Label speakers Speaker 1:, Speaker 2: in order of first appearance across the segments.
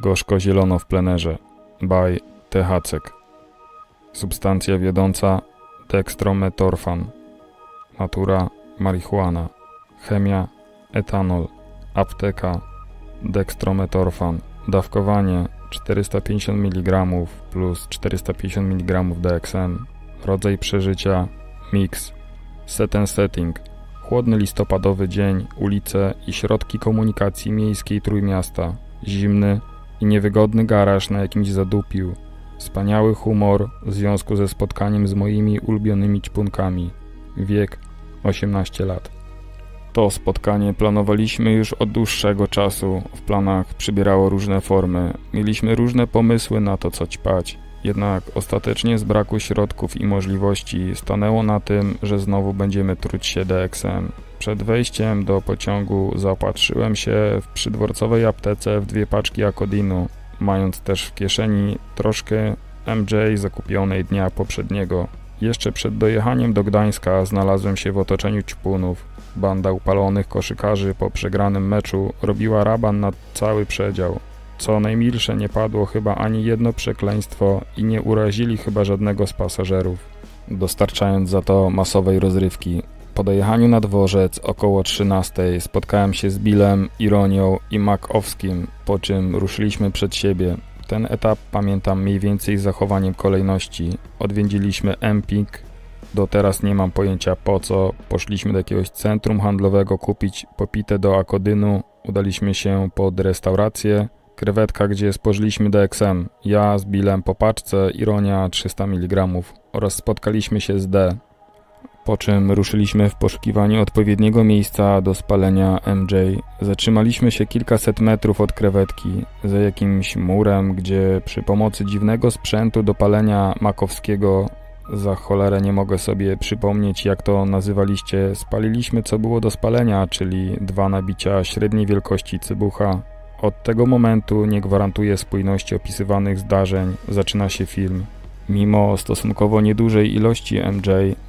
Speaker 1: Gorzko-zielono w plenerze. By THCek. Substancja wiodąca dextrometorfan. Natura marihuana. Chemia etanol. Apteka dextrometorfan. Dawkowanie 450 mg plus 450 mg DXM. Rodzaj przeżycia mix. Set and setting. Chłodny listopadowy dzień, ulice i środki komunikacji miejskiej Trójmiasta. Zimny i niewygodny garaż na jakimś zadupiu. Wspaniały humor w związku ze spotkaniem z moimi ulubionymi ćpunkami. Wiek 18 lat. To spotkanie planowaliśmy już od dłuższego czasu. W planach przybierało różne formy. Mieliśmy różne pomysły na to, co ćpać. Jednak ostatecznie z braku środków i możliwości stanęło na tym, że znowu będziemy truć się DXM. Przed wejściem do pociągu zaopatrzyłem się w przydworcowej aptece w dwie paczki akodinu, mając też w kieszeni troszkę MJ zakupionej dnia poprzedniego. Jeszcze przed dojechaniem do Gdańska znalazłem się w otoczeniu ćpunów. Banda upalonych koszykarzy po przegranym meczu robiła raban na cały przedział. Co najmilsze nie padło chyba ani jedno przekleństwo i nie urazili chyba żadnego z pasażerów, dostarczając za to masowej rozrywki. Po dojechaniu na dworzec około 13 spotkałem się z Billem, Ironią i Makowskim, po czym ruszyliśmy przed siebie. Ten etap pamiętam mniej więcej z zachowaniem kolejności. Odwiedziliśmy Empik, do teraz nie mam pojęcia po co. Poszliśmy do jakiegoś centrum handlowego kupić popite do akodynu. Udaliśmy się pod restaurację. Krewetka, gdzie spożyliśmy DXM. Ja z Billem po paczce, Ironia 300 mg oraz spotkaliśmy się z D. Po czym ruszyliśmy w poszukiwaniu odpowiedniego miejsca do spalenia MJ. Zatrzymaliśmy się kilkaset metrów od krewetki, za jakimś murem, gdzie przy pomocy dziwnego sprzętu do palenia makowskiego za cholerę nie mogę sobie przypomnieć, jak to nazywaliście. Spaliliśmy co było do spalenia, czyli dwa nabicia średniej wielkości cybucha. Od tego momentu nie gwarantuje spójności opisywanych zdarzeń. Zaczyna się film. Mimo stosunkowo niedużej ilości MJ,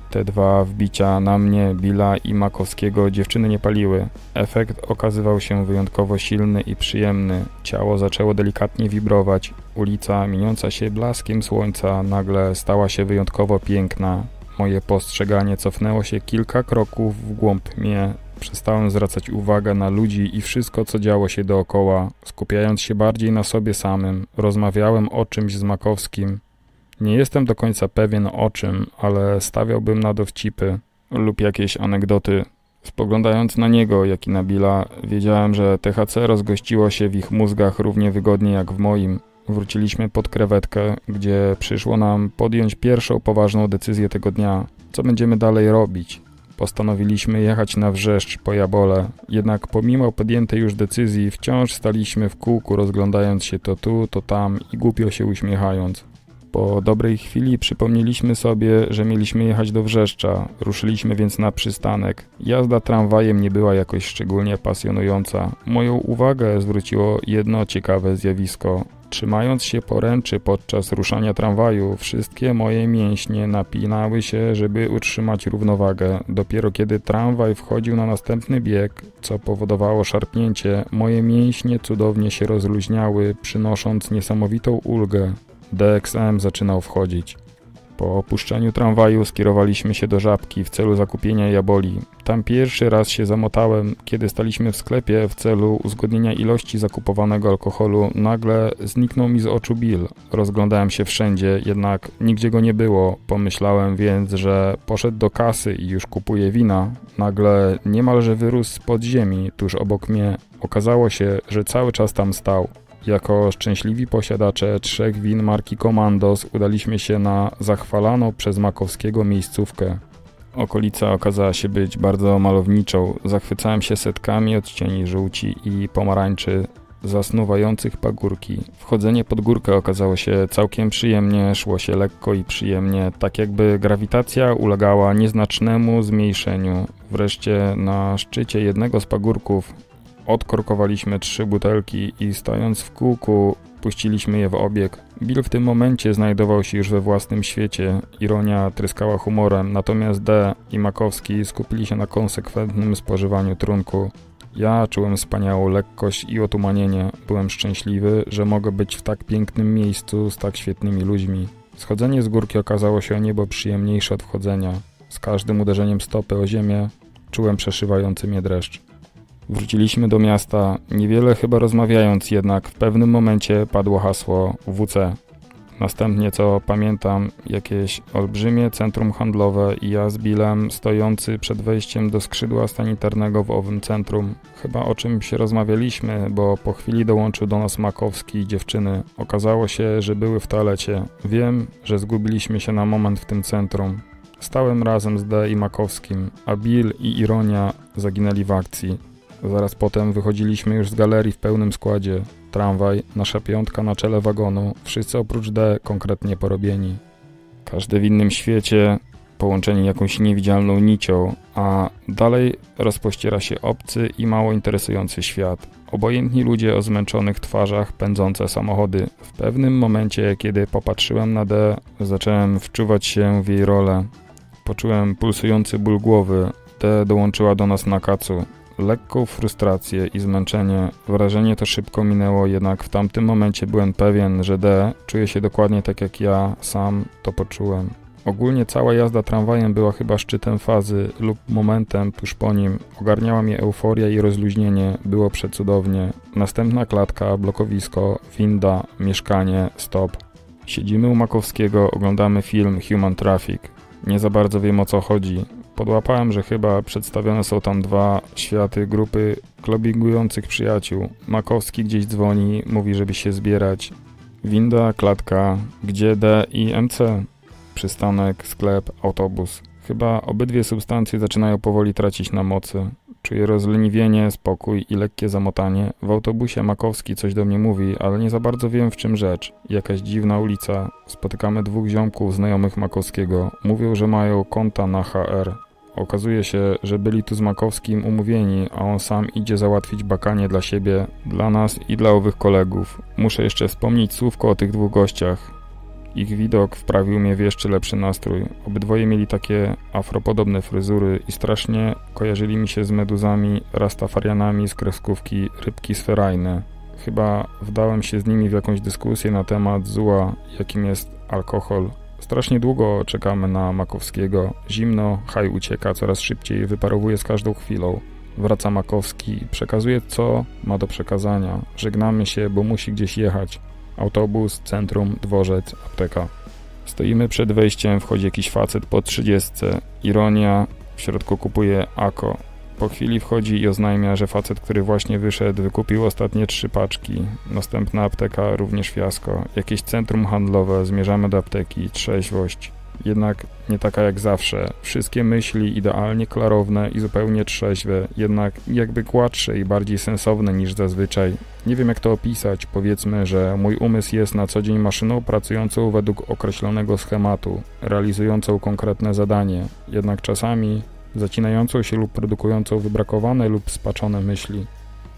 Speaker 1: te dwa wbicia na mnie, Billa i Makowskiego dziewczyny nie paliły. Efekt okazywał się wyjątkowo silny i przyjemny. Ciało zaczęło delikatnie wibrować. Ulica, mieniąca się blaskiem słońca, nagle stała się wyjątkowo piękna. Moje postrzeganie cofnęło się kilka kroków w głąb mnie. Przestałem zwracać uwagę na ludzi i wszystko, co działo się dookoła, skupiając się bardziej na sobie samym. Rozmawiałem o czymś z Makowskim. Nie jestem do końca pewien o czym, ale stawiałbym na dowcipy lub jakieś anegdoty. Spoglądając na niego, jak i na Billa, wiedziałem, że THC rozgościło się w ich mózgach równie wygodnie jak w moim. Wróciliśmy pod krewetkę, gdzie przyszło nam podjąć pierwszą poważną decyzję tego dnia. Co będziemy dalej robić? Postanowiliśmy jechać na wrzeszcz po Jabole, jednak pomimo podjętej już decyzji wciąż staliśmy w kółku rozglądając się to tu, to tam i głupio się uśmiechając. Po dobrej chwili przypomnieliśmy sobie, że mieliśmy jechać do Wrzeszcza. Ruszyliśmy więc na przystanek. Jazda tramwajem nie była jakoś szczególnie pasjonująca. Moją uwagę zwróciło jedno ciekawe zjawisko. Trzymając się poręczy podczas ruszania tramwaju, wszystkie moje mięśnie napinały się, żeby utrzymać równowagę. Dopiero kiedy tramwaj wchodził na następny bieg, co powodowało szarpnięcie, moje mięśnie cudownie się rozluźniały, przynosząc niesamowitą ulgę. DXM zaczynał wchodzić. Po opuszczeniu tramwaju skierowaliśmy się do Żabki w celu zakupienia jaboli. Tam pierwszy raz się zamotałem, kiedy staliśmy w sklepie w celu uzgodnienia ilości zakupowanego alkoholu. Nagle zniknął mi z oczu Bill. Rozglądałem się wszędzie, jednak nigdzie go nie było. Pomyślałem więc, że poszedł do kasy i już kupuje wina. Nagle niemalże wyrósł z podziemi tuż obok mnie. Okazało się, że cały czas tam stał. Jako szczęśliwi posiadacze trzech win marki Commandos udaliśmy się na zachwalaną przez Makowskiego miejscówkę. Okolica okazała się być bardzo malowniczą. Zachwycałem się setkami odcieni żółci i pomarańczy zasnuwających pagórki. Wchodzenie pod górkę okazało się całkiem przyjemnie, szło się lekko i przyjemnie, tak jakby grawitacja ulegała nieznacznemu zmniejszeniu. Wreszcie na szczycie jednego z pagórków Odkorkowaliśmy trzy butelki i stojąc w kółku puściliśmy je w obieg. Bill w tym momencie znajdował się już we własnym świecie. Ironia tryskała humorem, natomiast D i Makowski skupili się na konsekwentnym spożywaniu trunku. Ja czułem wspaniałą lekkość i otumanienie. Byłem szczęśliwy, że mogę być w tak pięknym miejscu z tak świetnymi ludźmi. Schodzenie z górki okazało się o niebo przyjemniejsze od wchodzenia. Z każdym uderzeniem stopy o ziemię czułem przeszywający mnie dreszcz. Wróciliśmy do miasta, niewiele chyba rozmawiając, jednak w pewnym momencie padło hasło WC. Następnie, co pamiętam, jakieś olbrzymie centrum handlowe i ja z Billem stojący przed wejściem do skrzydła sanitarnego w owym centrum. Chyba o czymś rozmawialiśmy, bo po chwili dołączył do nas Makowski i dziewczyny. Okazało się, że były w toalecie. Wiem, że zgubiliśmy się na moment w tym centrum. Stałem razem z D i Makowskim, a Bill i Ironia zaginęli w akcji. Zaraz potem wychodziliśmy już z galerii w pełnym składzie. Tramwaj, nasza piątka na czele wagonu, wszyscy oprócz D konkretnie porobieni. Każdy w innym świecie, połączeni jakąś niewidzialną nicią, a dalej rozpościera się obcy i mało interesujący świat. Obojętni ludzie o zmęczonych twarzach, pędzące samochody. W pewnym momencie, kiedy popatrzyłem na D, zacząłem wczuwać się w jej rolę. Poczułem pulsujący ból głowy. D dołączyła do nas na kacu lekką frustrację i zmęczenie. Wrażenie to szybko minęło, jednak w tamtym momencie byłem pewien, że D czuje się dokładnie tak jak ja sam to poczułem. Ogólnie cała jazda tramwajem była chyba szczytem fazy lub momentem tuż po nim. Ogarniała mnie euforia i rozluźnienie, było przecudownie. Następna klatka, blokowisko, winda, mieszkanie, stop. Siedzimy u Makowskiego, oglądamy film Human Traffic. Nie za bardzo wiem o co chodzi. Podłapałem, że chyba przedstawione są tam dwa światy grupy klobingujących przyjaciół. Makowski gdzieś dzwoni, mówi, żeby się zbierać. Winda, klatka, gdzie D i MC? Przystanek, sklep, autobus. Chyba obydwie substancje zaczynają powoli tracić na mocy. Czuję rozleniwienie, spokój i lekkie zamotanie. W autobusie Makowski coś do mnie mówi, ale nie za bardzo wiem w czym rzecz. Jakaś dziwna ulica. Spotykamy dwóch ziomków znajomych Makowskiego. Mówią, że mają konta na HR. Okazuje się, że byli tu z Makowskim umówieni, a on sam idzie załatwić bakanie dla siebie, dla nas i dla owych kolegów. Muszę jeszcze wspomnieć słówko o tych dwóch gościach. Ich widok wprawił mnie w jeszcze lepszy nastrój. Obydwoje mieli takie afropodobne fryzury i strasznie kojarzyli mi się z meduzami, rastafarianami z kreskówki Rybki Sferajne. Chyba wdałem się z nimi w jakąś dyskusję na temat zła, jakim jest alkohol. Strasznie długo czekamy na Makowskiego. Zimno, haj ucieka, coraz szybciej wyparowuje z każdą chwilą. Wraca Makowski, przekazuje co ma do przekazania. Żegnamy się, bo musi gdzieś jechać. Autobus, centrum, dworzec, apteka. Stoimy przed wejściem, wchodzi jakiś facet po trzydziestce. Ironia, w środku kupuje Ako. Po chwili wchodzi i oznajmia, że facet, który właśnie wyszedł, wykupił ostatnie trzy paczki. Następna apteka, również fiasko. Jakieś centrum handlowe, zmierzamy do apteki, trzeźwość. Jednak nie taka jak zawsze. Wszystkie myśli idealnie klarowne i zupełnie trzeźwe, jednak jakby gładsze i bardziej sensowne niż zazwyczaj. Nie wiem jak to opisać, powiedzmy, że mój umysł jest na co dzień maszyną pracującą według określonego schematu, realizującą konkretne zadanie. Jednak czasami zacinającą się lub produkującą wybrakowane lub spaczone myśli.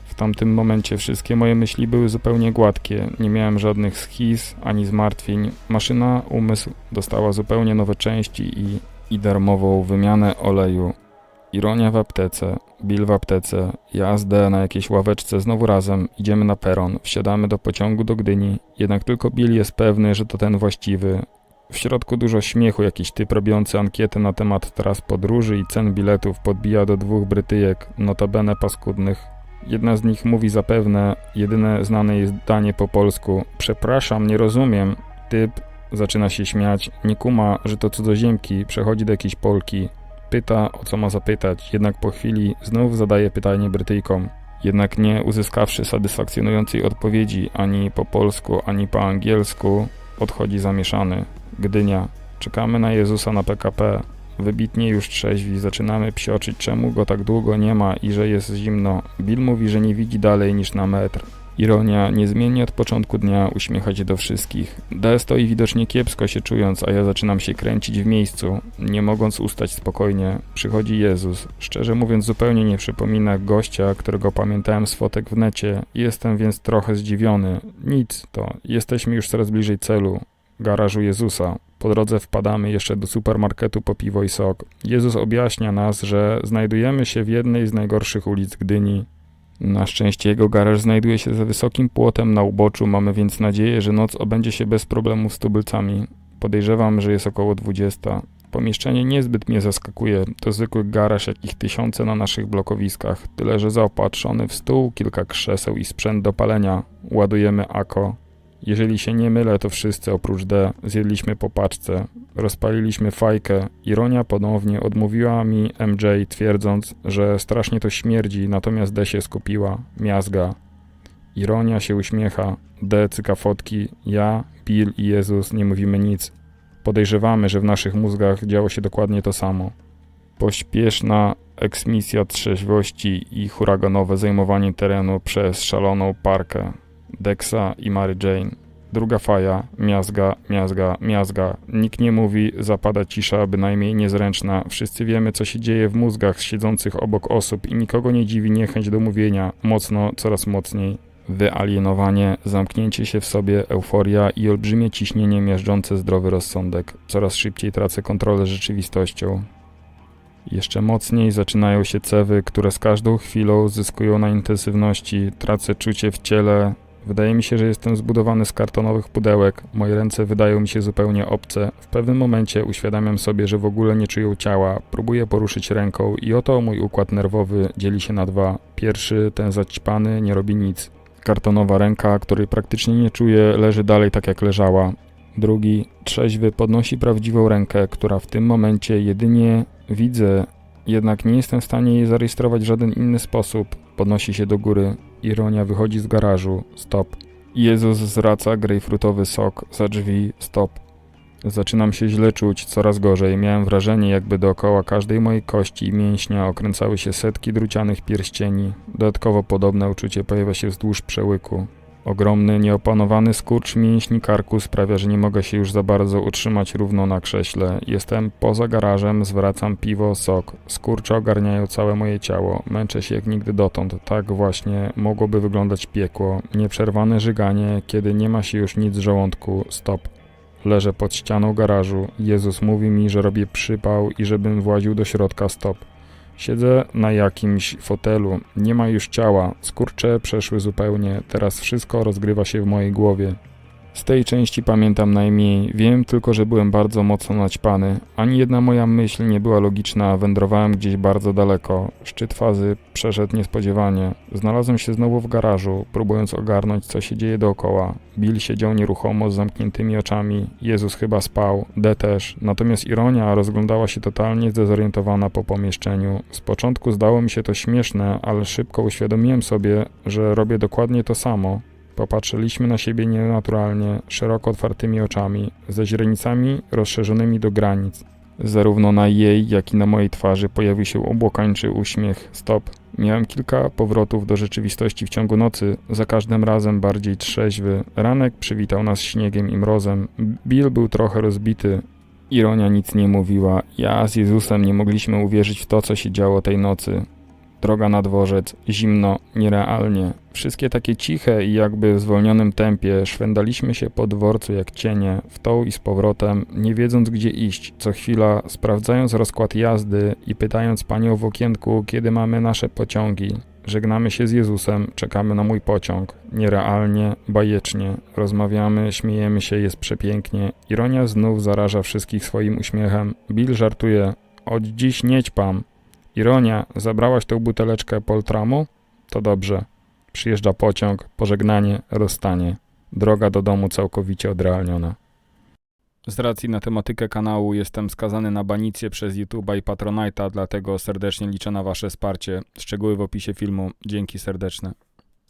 Speaker 1: W tamtym momencie wszystkie moje myśli były zupełnie gładkie, nie miałem żadnych schiz ani zmartwień. Maszyna, umysł dostała zupełnie nowe części i, i darmową wymianę oleju. Ironia w aptece, Bill w aptece, jazdę na jakiejś ławeczce znowu razem, idziemy na peron, wsiadamy do pociągu do Gdyni, jednak tylko Bill jest pewny, że to ten właściwy, w środku dużo śmiechu, jakiś typ robiący ankietę na temat tras podróży i cen biletów podbija do dwóch brytyjek, notabene paskudnych. Jedna z nich mówi zapewne, jedyne znane jest zdanie po polsku Przepraszam, nie rozumiem. Typ zaczyna się śmiać, nie kuma, że to cudzoziemki, przechodzi do jakiejś Polki. Pyta, o co ma zapytać, jednak po chwili znów zadaje pytanie Brytyjkom. Jednak nie uzyskawszy satysfakcjonującej odpowiedzi ani po polsku, ani po angielsku, odchodzi zamieszany. Gdynia. Czekamy na Jezusa na PKP. Wybitnie już trzeźwi, zaczynamy psioczyć, czemu go tak długo nie ma i że jest zimno. Bill mówi, że nie widzi dalej niż na metr. Ironia, niezmiennie od początku dnia uśmiecha się do wszystkich. D stoi widocznie kiepsko się czując, a ja zaczynam się kręcić w miejscu, nie mogąc ustać spokojnie. Przychodzi Jezus. Szczerze mówiąc zupełnie nie przypomina gościa, którego pamiętałem z fotek w necie. Jestem więc trochę zdziwiony. Nic, to jesteśmy już coraz bliżej celu garażu Jezusa. Po drodze wpadamy jeszcze do supermarketu po piwo i sok. Jezus objaśnia nas, że znajdujemy się w jednej z najgorszych ulic Gdyni. Na szczęście jego garaż znajduje się za wysokim płotem na uboczu, mamy więc nadzieję, że noc obędzie się bez problemów z tubylcami. Podejrzewam, że jest około 20. Pomieszczenie niezbyt mnie zaskakuje. To zwykły garaż, jakich tysiące na naszych blokowiskach. Tyle, że zaopatrzony w stół, kilka krzeseł i sprzęt do palenia. Ładujemy AKO. Jeżeli się nie mylę, to wszyscy oprócz D zjedliśmy po paczce. Rozpaliliśmy fajkę. Ironia ponownie odmówiła mi MJ, twierdząc, że strasznie to śmierdzi, natomiast D się skupiła. Miazga. Ironia się uśmiecha. D cyka fotki. Ja, Bill i Jezus nie mówimy nic. Podejrzewamy, że w naszych mózgach działo się dokładnie to samo. Pośpieszna eksmisja trzeźwości i huraganowe zajmowanie terenu przez szaloną parkę Dexa i Mary Jane. Druga faja, miazga, miazga, miazga. Nikt nie mówi, zapada cisza, bynajmniej niezręczna. Wszyscy wiemy, co się dzieje w mózgach siedzących obok osób i nikogo nie dziwi niechęć do mówienia, mocno, coraz mocniej. Wyalienowanie, zamknięcie się w sobie, euforia i olbrzymie ciśnienie miażdżące zdrowy rozsądek. Coraz szybciej tracę kontrolę rzeczywistością. Jeszcze mocniej zaczynają się cewy, które z każdą chwilą zyskują na intensywności. Tracę czucie w ciele. Wydaje mi się, że jestem zbudowany z kartonowych pudełek. Moje ręce wydają mi się zupełnie obce. W pewnym momencie uświadamiam sobie, że w ogóle nie czuję ciała. Próbuję poruszyć ręką i oto mój układ nerwowy dzieli się na dwa. Pierwszy, ten zaćpany, nie robi nic. Kartonowa ręka, której praktycznie nie czuję, leży dalej tak jak leżała. Drugi, trzeźwy, podnosi prawdziwą rękę, która w tym momencie jedynie widzę, jednak nie jestem w stanie jej zarejestrować w żaden inny sposób. Podnosi się do góry. Ironia wychodzi z garażu. Stop. Jezus zwraca grejpfrutowy sok za drzwi. Stop. Zaczynam się źle czuć, coraz gorzej. Miałem wrażenie, jakby dookoła każdej mojej kości i mięśnia okręcały się setki drucianych pierścieni. Dodatkowo podobne uczucie pojawia się wzdłuż przełyku. Ogromny, nieopanowany skurcz mięśni karku sprawia, że nie mogę się już za bardzo utrzymać równo na krześle. Jestem poza garażem, zwracam piwo, sok. Skurcze ogarniają całe moje ciało. Męczę się jak nigdy dotąd. Tak właśnie mogłoby wyglądać piekło. Nieprzerwane żyganie, kiedy nie ma się już nic w żołądku. Stop. Leżę pod ścianą garażu. Jezus mówi mi, że robię przypał i żebym właził do środka. Stop. Siedzę na jakimś fotelu. Nie ma już ciała. Skurcze przeszły zupełnie. Teraz wszystko rozgrywa się w mojej głowie. Z tej części pamiętam najmniej. Wiem tylko, że byłem bardzo mocno naćpany. Ani jedna moja myśl nie była logiczna. Wędrowałem gdzieś bardzo daleko. Szczyt fazy przeszedł niespodziewanie. Znalazłem się znowu w garażu, próbując ogarnąć, co się dzieje dookoła. Bill siedział nieruchomo z zamkniętymi oczami. Jezus chyba spał. D też. Natomiast ironia rozglądała się totalnie zdezorientowana po pomieszczeniu. Z początku zdało mi się to śmieszne, ale szybko uświadomiłem sobie, że robię dokładnie to samo. Popatrzyliśmy na siebie nienaturalnie, szeroko otwartymi oczami, ze źrenicami rozszerzonymi do granic. Zarówno na jej, jak i na mojej twarzy pojawił się obłokańczy uśmiech. Stop. Miałem kilka powrotów do rzeczywistości w ciągu nocy, za każdym razem bardziej trzeźwy. Ranek przywitał nas śniegiem i mrozem. Bill był trochę rozbity. Ironia nic nie mówiła. Ja z Jezusem nie mogliśmy uwierzyć w to, co się działo tej nocy. Droga na dworzec, zimno, nierealnie. Wszystkie takie ciche i jakby w zwolnionym tempie szwendaliśmy się po dworcu jak cienie, w tą i z powrotem, nie wiedząc gdzie iść, co chwila sprawdzając rozkład jazdy i pytając panią w okienku, kiedy mamy nasze pociągi. Żegnamy się z Jezusem, czekamy na mój pociąg. Nierealnie, bajecznie. Rozmawiamy, śmiejemy się, jest przepięknie. Ironia znów zaraża wszystkich swoim uśmiechem. Bill żartuje. Od dziś nie ćpam. Ironia, zabrałaś tą buteleczkę Poltramu? To dobrze. Przyjeżdża pociąg, pożegnanie, rozstanie. Droga do domu całkowicie odrealniona. Z racji na tematykę kanału jestem skazany na banicję przez YouTube'a i Patronite'a, dlatego serdecznie liczę na Wasze wsparcie. Szczegóły w opisie filmu. Dzięki serdeczne.